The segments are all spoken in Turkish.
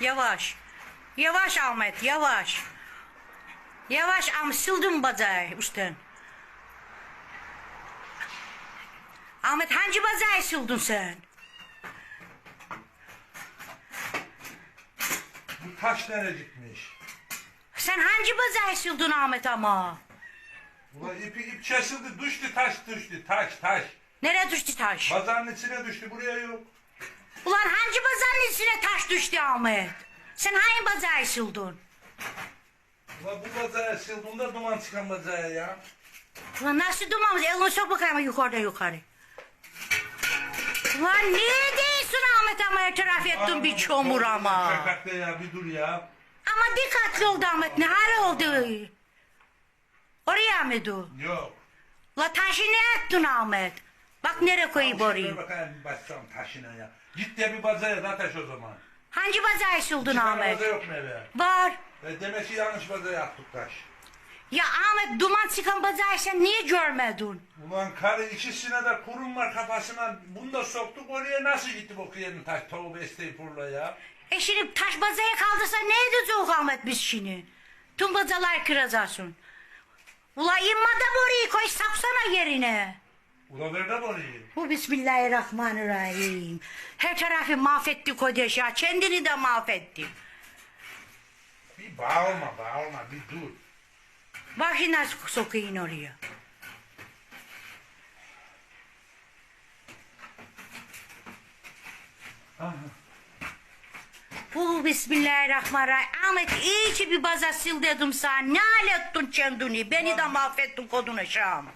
Yavaş. Yavaş Ahmet yavaş. Yavaş am sildim bacağı üstten. Ahmet hangi bacağı sildin sen? Bu taş nereye gitmiş? Sen hangi bacağı sildin Ahmet ama? Ulan ipi ip kesildi düştü taş düştü taş taş. Nereye düştü taş? Bazanın içine düştü buraya yok. Ulan hangi bazanın içine taş düştü Ahmet? Sen hangi bacağı sildin? Ulan bu bazağa sıldığında duman çıkan bazağa ya. Ulan nasıl durmamız? Elini sok bakayım yukarıda yukarı. Ulan niye değilsin Ahmet ama itiraf ettin bir çomur ama. Şakakta ya bir dur ya. Ama dikkatli ol Ahmet ne hal oldu? Oraya mı dur? Yok. La taşı ne ettin Ahmet? Bak nereye koyup orayı. bakayım bassam taşına ya. Git de bir bazağa da taş o zaman. Hangi sildin İki tane Ahmet? baza yok mu eve? Var. E demek ki yanlış bazağa attık taş. Ya Ahmet duman çıkan bacağı sen niye görmedin? Ulan karı ikisine de kurum var kafasına. Bunu da soktuk oraya nasıl gitti bu kıyanın taş tavuğu estağfurullah ya. E şimdi taş bacağı kaldırsa ne edeceğiz Ahmet biz şimdi? Tüm bacalar kıracaksın. Ula imma da burayı koy saksana yerine. Ulan nerede orayı? Bu Bismillahirrahmanirrahim. Her tarafı mahvetti kodeş ya. Kendini de mahvetti. Bir bağırma bağırma bir dur. Nasıl sokayım oraya. Bu Bismillahirrahmanirrahim. Ahmet iyice bir baza sil dedim sana. Ne alettin kendini? Beni de mahvettin kodunu Şam.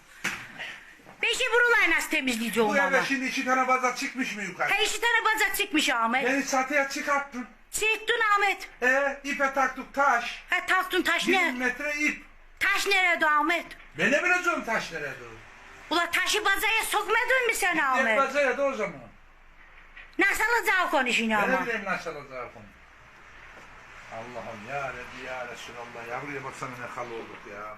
Beşi buralar nasıl temizleyeceğim Bu ama? eve şimdi iki tane baza çıkmış mı yukarı? Ha iki tane baza çıkmış Ahmet. Beni çatıya çıkarttın. Çıktın Ahmet. E ipe taktık taş. Ha taktın taş ne? metre ip. Taş nerede Ahmet? Ben ne bileceğim taş nerede? Ula taşı bazaya sokmadın mı sen Ahmet? bazaya da o zaman. Nasıl alacağı konuşun Ben ne ama? bileyim nasıl alacağım onu. Allah'ım ya Rabbi ya Resulallah. Ya buraya baksana ne halı olduk ya.